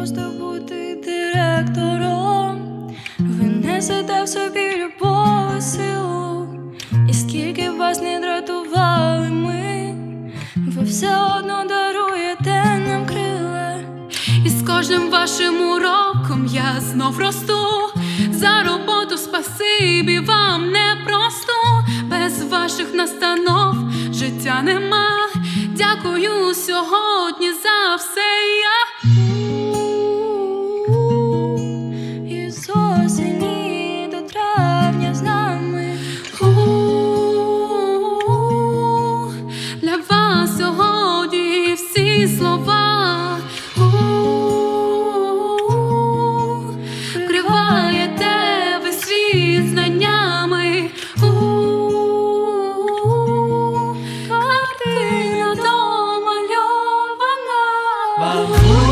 просто бути директором. Ви несете в собі любов і силу, і скільки вас не дратували ми, ви все одно даруєте нам крила. І з кожним вашим уроком я знов росту. За роботу спасибі вам непросту. Без ваших настанов життя нема. Дякую сьогодні Vamos.